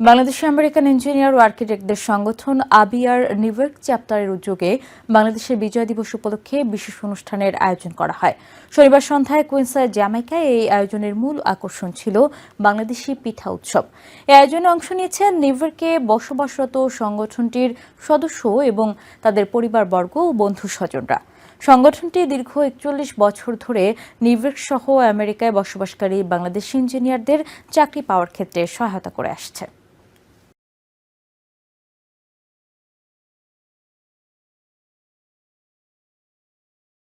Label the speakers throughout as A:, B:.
A: Bangladeshi American engineer ও আর্কিটেক্টদের সংগঠন আবিয়ার নিউইয়র্ক চ্যাপ্টারের উদ্যোগে বাংলাদেশের বিজয় দিবস উপলক্ষে বিশেষ অনুষ্ঠানের আয়োজন করা হয়। শনিবার সন্ধ্যায় কুইন্সার জ্যামাইকায় এই আয়োজনের মূল আকর্ষণ ছিল বাংলাদেশি পিঠা উৎসব। এই আয়োজনে অংশ নিয়েছেন নিউইয়র্কে বসবাসরত সংগঠনটির সদস্য এবং তাদের পরিবারবর্গ ও বন্ধু স্বজনরা সংগঠনটি দীর্ঘ একচল্লিশ বছর ধরে নিউইয়র্ক সহ আমেরিকায় বসবাসকারী বাংলাদেশি ইঞ্জিনিয়ারদের চাকরি পাওয়ার ক্ষেত্রে সহায়তা করে আসছে।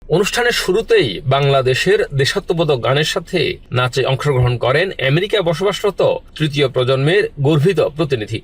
B: অনুষ্ঠানের শুরুতেই বাংলাদেশের দেশাত্মবোধক গানের সাথে নাচে অংশগ্রহণ করেন আমেরিকা বসবাসরত তৃতীয় প্রজন্মের গর্বিত প্রতিনিধি।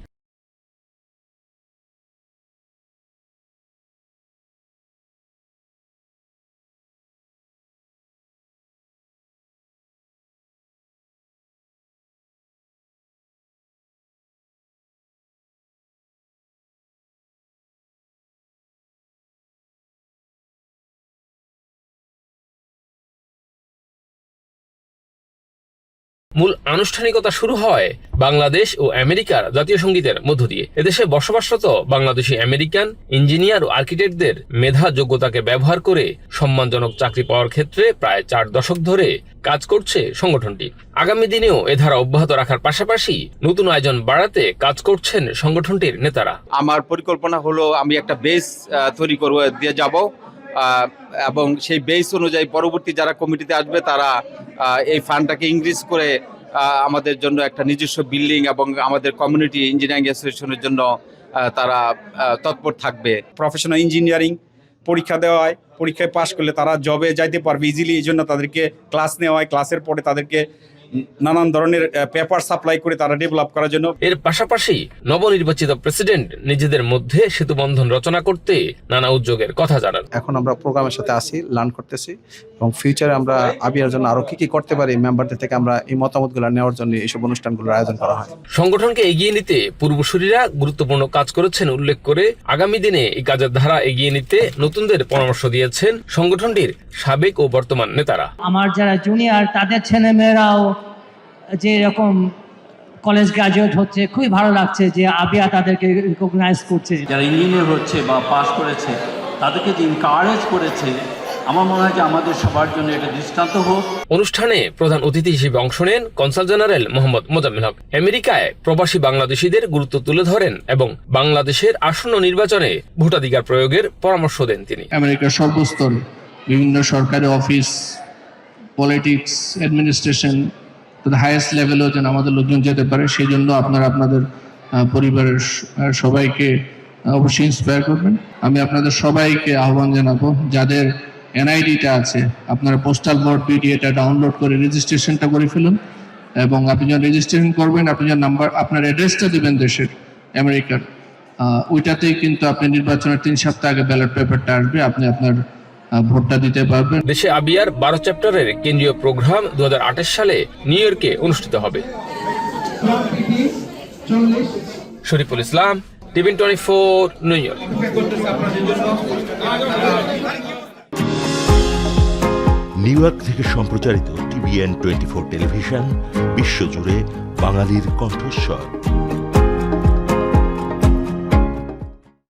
B: মূল আনুষ্ঠানিকতা শুরু হয় বাংলাদেশ ও আমেরিকার জাতীয় সঙ্গীতের মধ্য দিয়ে। এদেশে বসবাসরত বাংলাদেশি আমেরিকান ইঞ্জিনিয়ার ও আর্কিটেক্টদের মেধা যোগ্যতাকে ব্যবহার করে সম্মানজনক চাকরি পাওয়ার ক্ষেত্রে প্রায় চার দশক ধরে কাজ করছে সংগঠনটি। আগামী দিনেও এ ধারা অব্যাহত রাখার পাশাপাশি নতুন আয়োজন বাড়াতে কাজ করছেন সংগঠনটির নেতারা।
C: আমার পরিকল্পনা হলো আমি একটা বেস তৈরি করব, দিয়ে যাব। এবং সেই বেস অনুযায়ী পরবর্তী যারা কমিটিতে আসবে, তারা এই ফান্ডটাকে ইনক্রিজ করে আমাদের জন্য একটা নিজস্ব বিল্ডিং এবং আমাদের কমিউনিটি ইঞ্জিনিয়ারিং অ্যাসোসিয়েশনের জন্য তারা তৎপর থাকবে।
D: প্রফেশনাল ইঞ্জিনিয়ারিং পরীক্ষা দেওয়া হয়, পরীক্ষায় পাশ করলে তারা জবে যাইতে পারবে ইজিলি এই জন্য তাদেরকে ক্লাস নেওয়া হয়। ক্লাসের পরে তাদেরকে নানান ধরনের পেপার সাপ্লাই করে তারা ডেভেলপ করার জন্য।
B: এর পাশাপাশি নবনির্বাচিত প্রেসিডেন্ট নিজেদের মধ্যে সেতুবন্ধন রচনা করতে নানা উদ্যোগের কথা জানান।
E: এখন আমরা প্রোগ্রামের সাথে আসি লার্ন করতেছি এবং ফিউচারে আমরা আবিয়ার জন্য আরও কি কি করতে পারি মেম্বারদের থেকে আমরা এই মতামতগুলো নেওয়ার জন্য এইসব অনুষ্ঠানগুলোর আয়োজন করা হয়।
B: সংগঠনকে এগিয়ে নিতে পূর্বসূরীরা গুরুত্বপূর্ণ কাজ করেছেন উল্লেখ করে আগামী দিনে এই কাজের ধারা এগিয়ে নিতে নতুনদের পরামর্শ দিয়েছেন সংগঠনটির সাবেক ও বর্তমান নেতারা।
F: আমার যারা জুনিয়র তাদের ছেলেমেয়েরাও যে এরকম কলেজ গ্রাজুয়েট হচ্ছে খুবই ভালো লাগছে যে আবিয়া তাদেরকে রিকগনাইজ করছে।
G: যারা ইঞ্জিনিয়ার হচ্ছে বা পাস করেছে তাদেরকে যে ইনকারেজ করেছে আমার মনে হয় যে আমাদের সবার জন্য এটা দৃষ্টান্ত হোক।
B: অনুষ্ঠানে প্রধান অতিথি হিসেবে অংশ নেন কনসাল জেনারেল মোহাম্মদ মোজাম্মেল হক। আমেরিকায় প্রবাসী বাংলাদেশিদের গুরুত্ব তুলে ধরেন এবং বাংলাদেশের আসন্ন নির্বাচনে ভোটাধিকার প্রয়োগের পরামর্শ দেন তিনি।
H: আমেরিকার সর্বস্তরে বিভিন্ন সরকারি অফিস পলিটিক্স অ্যাডমিনিস্ট্রেশন হাইয়েস্ট লেভেলেও যেন আমাদের লোকজন যেতে পারে সেই জন্য আপনারা আপনাদের পরিবারের সবাইকে অবশ্যই ইন্সপায়ার করবেন। আমি আপনাদের সবাইকে আহ্বান জানাব, যাদের এনআইডিটা আছে, আপনারা পোস্টাল বোর্ড পিডি এটা ডাউনলোড করে রেজিস্ট্রেশনটা করে ফেলুন, এবং আপনি যখন রেজিস্ট্রেশন করবেন, আপনি যখন নাম্বার আপনার অ্যাড্রেসটা দেবেন দেশের আমেরিকার ওইটাতেই কিন্তু আপনি নির্বাচনের তিন সপ্তাহ আগে ব্যালট পেপারটা আসবে, আপনি আপনার ভোটটা দিতে পারবেন।
B: দেশে আবিয়ার বারো চ্যাপ্টারের কেন্দ্রীয় প্রোগ্রাম দু সালে নিউ ইয়র্কে অনুষ্ঠিত হবে। Shariful Islam TVN twenty four New York.
I: New York থেকে সম্প্রচারিত টিভিএন টোয়েন্টি ফোর টেলিভিশন বিশ্বজুড়ে বাঙালির কণ্ঠস্বর।